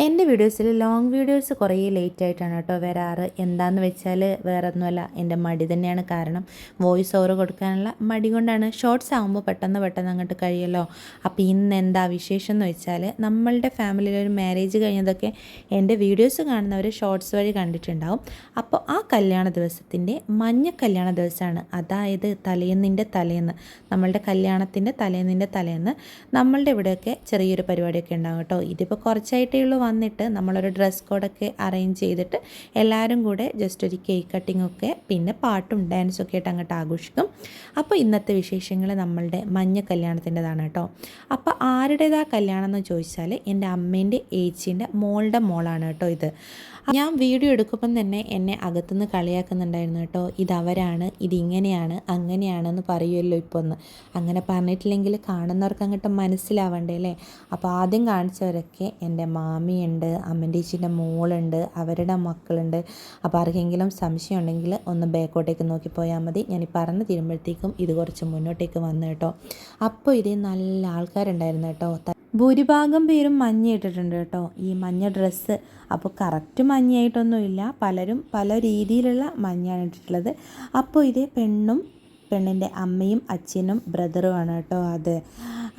എന്റെ വീഡിയോസിൽ long videos കുറേ ലേറ്റ് ആയിട്ടാണ് കേട്ടോ വരാറ്. എന്താന്ന് വെച്ചാൽ വേറെ ഒന്നുമല്ല എന്റെ മടി തന്നെയാണ്. കാരണം വോയിസ് ഓവർ കൊടുക്കാനുള്ള മടി കൊണ്ടാണ്. ഷോർട്സ് ആകുമ്പോൾ പെട്ടെന്ന് പെട്ടെന്ന് അങ്ങോട്ട് കഴിയല്ലോ. അപ്പോൾ ഇന്ന് എന്താ വിശേഷം എന്ന് വെച്ചാൽ നമ്മളുടെ ഫാമിലിയിൽ ഒരു മാരേജ് കഴിഞ്ഞതൊക്കെ എന്റെ വീഡിയോസ് കാണുന്നവർ ഷോർട്സ് വഴി കണ്ടിട്ടുണ്ടാവും. അപ്പോൾ ആ കല്യാണ ദിവസത്തിന്റെ മഞ്ഞ കല്യാണ ദിവസമാണ്. അതായത് തലേന്നിന്റെ തലേന്ന് നമ്മളുടെ കല്യാണത്തിന്റെ തലേന്നിന്റെ തലേന്ന് നമ്മളുടെ ഇവിടെയൊക്കെ ചെറിയൊരു പരിപാടിയൊക്കെ ഉണ്ടാകും കേട്ടോ. ഇതിപ്പോൾ കുറച്ചായിട്ടേ ഉള്ളൂ വന്നിട്ട് നമ്മളൊരു ഡ്രസ് കോഡൊക്കെ അറേഞ്ച് ചെയ്തിട്ട് എല്ലാവരും കൂടെ ജസ്റ്റ് ഒരു കേക്ക് കട്ടിംഗ് ഒക്കെ പിന്നെ പാട്ടും ഡാൻസും ഒക്കെ ആയിട്ട് അങ്ങോട്ട് ആഘോഷിക്കും. അപ്പോൾ ഇന്നത്തെ വിശേഷങ്ങൾ നമ്മളുടെ മഞ്ഞ കല്യാണത്തിന്റെതാണ് കേട്ടോ. അപ്പോൾ ആരുടേതാ കല്യാണം എന്ന് ചോദിച്ചാൽ എന്റെ അമ്മേന്റെ ഏച്ചീന്റെ മോളുടെ മോളാണ് കേട്ടോ ഇത്. ഞാൻ വീഡിയോ എടുക്കുമ്പം തന്നെ എന്നെ അകത്തുനിന്ന് കളിയാക്കുന്നുണ്ടായിരുന്നു കേട്ടോ. ഇതവരാണ് ഇതിങ്ങനെയാണ് അങ്ങനെയാണെന്ന് പറയുമല്ലോ ഇപ്പോൾ ഒന്ന് അങ്ങനെ പറഞ്ഞിട്ടില്ലെങ്കിൽ കാണുന്നവർക്ക് അങ്ങോട്ട് മനസ്സിലാവണ്ടേ അല്ലേ? അപ്പോൾ ആദ്യം കാണിച്ചവരൊക്കെ എന്റെ മാമിയുണ്ട് അമ്മന്റെ ചേച്ചീന്റെ മോളുണ്ട് അവരുടെ മക്കളുണ്ട്. അപ്പോൾ ആർക്കെങ്കിലും സംശയം ഉണ്ടെങ്കിൽ ഒന്ന് ബാക്കോട്ടേക്ക് നോക്കി പോയാൽ മതി. ഞാൻ ഈ പറഞ്ഞു തീരുമ്പോഴത്തേക്കും ഇത് കുറച്ച് മുന്നോട്ടേക്ക് വന്നു കേട്ടോ. അപ്പോൾ ഇതേ നല്ല ആൾക്കാരുണ്ടായിരുന്നു കേട്ടോ. ഭൂരിഭാഗം പേരും മഞ്ഞ ഇട്ടിട്ടുണ്ട് കേട്ടോ. ഈ മഞ്ഞ ഡ്രസ്സ് അപ്പോൾ കറക്റ്റ് മഞ്ഞയായിട്ടൊന്നുമില്ല. പലരും പല രീതിയിലുള്ള മഞ്ഞയാണ് ഇട്ടിട്ടുള്ളത്. അപ്പോൾ ഇതേ പെണ്ണും പെണ്ണിന്റെ അമ്മയും അച്ഛനും ബ്രദറുമാണ് കേട്ടോ അത്.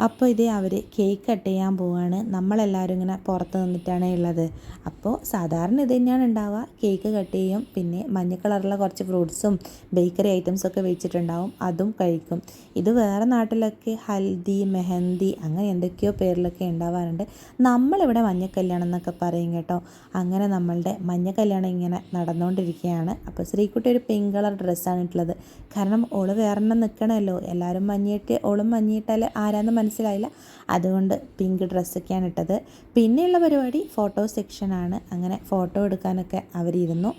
അപ്പോൾ ഇതേ അവർ കേക്ക് കട്ട് ചെയ്യാൻ പോവുകയാണ് നമ്മളെല്ലാവരും ഇങ്ങനെ പുറത്ത് നിന്നിട്ടാണ് ഉള്ളത്. അപ്പോൾ സാധാരണ ഇത് തന്നെയാണ് ഉണ്ടാവുക. കേക്ക് കട്ട് ചെയ്യും. പിന്നെ മഞ്ഞ കളറുള്ള കുറച്ച് ഫ്രൂട്ട്സും ബേക്കറി ഐറ്റംസൊക്കെ വെച്ചിട്ടുണ്ടാവും. അതും കഴിക്കും. ഇത് വേറെ നാട്ടിലൊക്കെ ഹൽദി മെഹന്തി അങ്ങനെ എന്തൊക്കെയോ പേരിലൊക്കെ ഉണ്ടാവാറുണ്ട്. നമ്മളിവിടെ മഞ്ഞ കല്യാണം എന്നൊക്കെ പറയും കേട്ടോ. അങ്ങനെ നമ്മളുടെ മഞ്ഞ കല്യാണം ഇങ്ങനെ നടന്നുകൊണ്ടിരിക്കുകയാണ്. അപ്പോൾ ശ്രീക്കുട്ടി ഒരു പിങ്ക് കളർ ഡ്രസ്സാണ് ഇട്ടുള്ളത്. കാരണം ഓൾ വേറെണ്ണം നിൽക്കണമല്ലോ എല്ലാവരും മഞ്ഞിട്ട് ഓളും മഞ്ഞിട്ടാൽ ആരാന്ന് മനസ്സിലായില്ല. അതുകൊണ്ട് പിങ്ക് ഡ്രസ്സൊക്കെയാണ് ഇട്ടത്. പിന്നെയുള്ള പരിപാടി ഫോട്ടോ സെക്ഷനാണ് അങ്ങനെ ഫോട്ടോ എടുക്കാനൊക്കെ അവരിരുന്നു.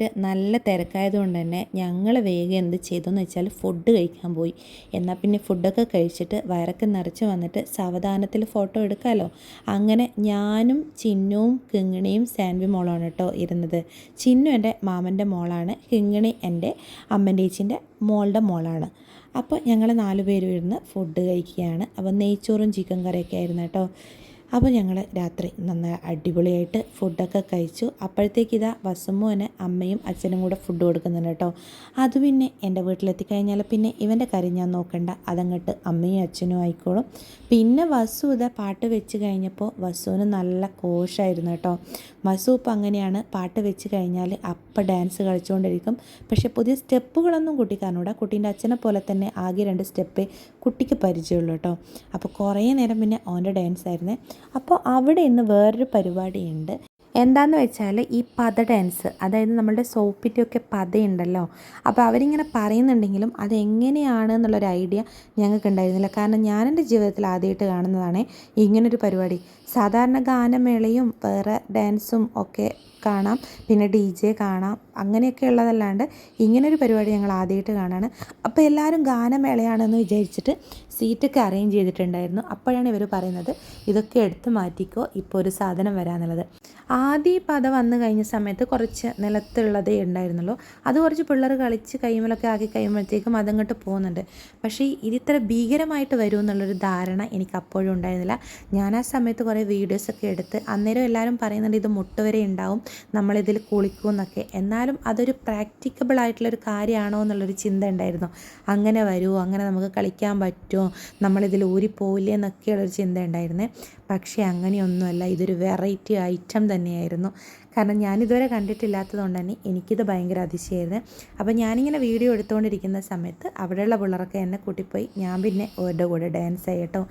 വേണ്ടിയിട്ട് നല്ല തിരക്കായതുകൊണ്ട് തന്നെ ഞങ്ങൾ വേഗം എന്ത് ചെയ്തെന്ന് വെച്ചാൽ ഫുഡ് കഴിക്കാൻ പോയി. എന്നാൽ പിന്നെ ഫുഡൊക്കെ കഴിച്ചിട്ട് വയറൊക്കെ നിറച്ച് വന്നിട്ട് സാവധാനത്തിൽ ഫോട്ടോ എടുക്കാമല്ലോ അങ്ങനെ ഞാനും ചിന്നുവും കിങ്ങിണിയും സാൻവി മോളാണ് കേട്ടോ ഇരുന്നത്. ചിന്നു എന്റെ മാമന്റെ മോളാണ് കിങ്ങിണി എന്റെ അമ്മന്റെ ഏച്ചിന്റെ മോളുടെ മോളാണ്. അപ്പോൾ ഞങ്ങൾ നാല് പേരും ഇരുന്ന് ഫുഡ് കഴിക്കുകയാണ്. അപ്പോൾ നെയ്ച്ചോറും ചിക്കൻ കറിയൊക്കെ ആയിരുന്നു കേട്ടോ. അപ്പോൾ ഞങ്ങൾ രാത്രി നന്നായി അടിപൊളിയായിട്ട് ഫുഡൊക്കെ കഴിച്ചു. അപ്പോഴത്തേക്ക് ഇതാ വസുമോന് അമ്മയും അച്ഛനും കൂടെ ഫുഡ് കൊടുക്കുന്നുണ്ട് കേട്ടോ. അത് പിന്നെ എന്റെ വീട്ടിലെത്തിക്കഴിഞ്ഞാൽ പിന്നെ ഇവന്റെ കാര്യം ഞാൻ നോക്കണ്ട. അതങ്ങോട്ട് അമ്മയും അച്ഛനും ആയിക്കോളും. പിന്നെ വസു ഇതാ പാട്ട് വെച്ച് കഴിഞ്ഞപ്പോൾ വസുവിന് നല്ല കോഷായിരുന്നു കേട്ടോ. വസു ഇപ്പം അങ്ങനെയാണ് പാട്ട് വെച്ച് കഴിഞ്ഞാൽ അപ്പം ഡാൻസ് കളിച്ചുകൊണ്ടിരിക്കും. പക്ഷേ പുതിയ സ്റ്റെപ്പുകളൊന്നും കുട്ടിക്കാരനൂടെ കുട്ടീന്റെ അച്ഛനെ പോലെ തന്നെ ആകെ രണ്ട് സ്റ്റെപ്പേ കുട്ടിക്ക് പരിചയമുള്ളൂ കേട്ടോ. അപ്പോൾ കുറേ നേരം പിന്നെ ഓന്റെ ഡാൻസ് ആയിരുന്നേ അപ്പോൾ അവിടെ ഇന്ന് വേറൊരു പരിപാടിയുണ്ട്. എന്താന്ന് വെച്ചാൽ ഈ പത ഡാൻസ് അതായത് നമ്മളുടെ സോപ്പിന്റെയൊക്കെ പതയുണ്ടല്ലോ അപ്പോൾ അവരിങ്ങനെ പറയുന്നുണ്ടെങ്കിലും അതെങ്ങനെയാണ് എന്നുള്ളൊരു ഐഡിയ ഞങ്ങൾക്ക് ഉണ്ടായിരുന്നില്ല കാരണം ഞാൻ ജീവിതത്തിൽ ആദ്യമായിട്ട് കാണുന്നതാണ് ഇങ്ങനൊരു പരിപാടി. സാധാരണ ഗാനമേളയും വേറെ ഡാൻസും ഒക്കെ കാണാം. പിന്നെ ഡി ജെ കാണാം. അങ്ങനെയൊക്കെ ഉള്ളതല്ലാണ്ട് ഇങ്ങനൊരു പരിപാടി ഞങ്ങൾ ആദ്യമായിട്ട് കാണാണ്. അപ്പോൾ എല്ലാവരും ഗാനമേളയാണെന്ന് വിചാരിച്ചിട്ട് സീറ്റൊക്കെ അറേഞ്ച് ചെയ്തിട്ടുണ്ടായിരുന്നു. അപ്പോഴാണ് ഇവർ പറയുന്നത് ഇതൊക്കെ എടുത്ത് മാറ്റിക്കോ ഇപ്പോൾ ഒരു സാധനം വരാന്നുള്ളത് ആദ്യ ഇപ്പം അത് വന്നു കഴിഞ്ഞ സമയത്ത് കുറച്ച് നിലത്തുള്ളതേ ഉണ്ടായിരുന്നുള്ളൂ. അത് കുറച്ച് പിള്ളേർ കളിച്ച് കൈമലൊക്കെ ആക്കി കഴിയുമ്പോഴത്തേക്കും അതങ്ങോട്ട് പോകുന്നുണ്ട്. പക്ഷേ ഇത് ഇത്ര ഭീകരമായിട്ട് വരും എന്നുള്ളൊരു ധാരണ എനിക്ക് അപ്പോഴും ഉണ്ടായിരുന്നില്ല. ഞാൻ ആ സമയത്ത് കുറേ വീഡിയോസൊക്കെ എടുത്ത് അന്നേരം എല്ലാവരും പറയുന്നുണ്ട് ഇത് മുട്ട വരെ ഉണ്ടാവും നമ്മളിതിൽ കുളിക്കുമെന്നൊക്കെ എന്നാലും അതൊരു പ്രാക്ടിക്കബിൾ ആയിട്ടുള്ളൊരു കാര്യമാണോ എന്നുള്ളൊരു ചിന്ത ഉണ്ടായിരുന്നു. അങ്ങനെ വരുമോ അങ്ങനെ നമുക്ക് കളിക്കാൻ പറ്റുമോ നമ്മളിതിൽ ഊരിപ്പോവില്ലേ എന്നൊക്കെയുള്ളൊരു ചിന്ത ഉണ്ടായിരുന്നേ. പക്ഷേ അങ്ങനെയൊന്നുമല്ല ഇതൊരു വെറൈറ്റി ഐറ്റം തന്നെയായിരുന്നു. കാരണം ഞാനിതുവരെ കണ്ടിട്ടില്ലാത്തതുകൊണ്ട് തന്നെ എനിക്കിത് ഭയങ്കര അതിശയമായിരുന്നു അപ്പോൾ ഞാനിങ്ങനെ വീഡിയോ എടുത്തുകൊണ്ടിരിക്കുന്ന സമയത്ത് അവിടെയുള്ള പിള്ളേരൊക്കെ എന്നെ കൂട്ടിപ്പോയി. ഞാൻ പിന്നെ അവരുടെ കൂടെ ഡാൻസ് ചെയ്യട്ടോ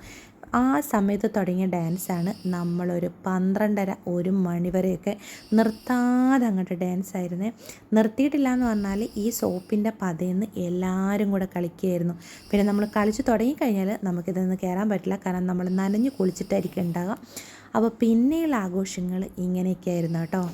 ആ സമയത്ത് തുടങ്ങിയ ഡാൻസാണ് നമ്മളൊരു പന്ത്രണ്ടര ഒരു മണിവരെയൊക്കെ നിർത്താതെ അങ്ങോട്ട് ഡാൻസ് ആയിരുന്നേ നിർത്തിയിട്ടില്ല എന്ന് പറഞ്ഞാൽ ഈ സോപ്പിന്റെ പതയെന്ന് എല്ലാവരും കൂടെ കളിക്കുകയായിരുന്നു പിന്നെ നമ്മൾ കളിച്ച് തുടങ്ങിക്കഴിഞ്ഞാൽ നമുക്കിതിൽ നിന്ന് കയറാൻ പറ്റില്ല കാരണം നമ്മൾ നനഞ്ഞ് കുളിച്ചിട്ടായിരിക്കും ഉണ്ടാകുക അപ്പോൾ പിന്നെയുള്ള ആഘോഷങ്ങൾ ഇങ്ങനെയൊക്കെയായിരുന്നു കേട്ടോ.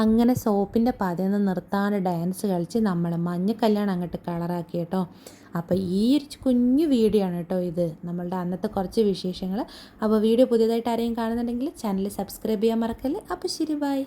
അങ്ങനെ സോപ്പിന്റെ പതിന്ന് നിർത്താണ്ട് ഡാൻസ് കളിച്ച് നമ്മൾ മഞ്ഞ കല്യാണം അങ്ങോട്ട് കളറാക്കി കേട്ടോ. അപ്പോൾ ഈ ഒരു കുഞ്ഞു വീഡിയോ ആണ് കേട്ടോ ഇത്. നമ്മളുടെ അന്നത്തെ കുറച്ച് വിശേഷങ്ങൾ അപ്പോൾ വീഡിയോ പുതിയതായിട്ട് ആരെയും കാണുന്നുണ്ടെങ്കിൽ ചാനൽ സബ്സ്ക്രൈബ് ചെയ്യാൻ മറക്കല്ലേ. അപ്പോൾ ശരി ബൈ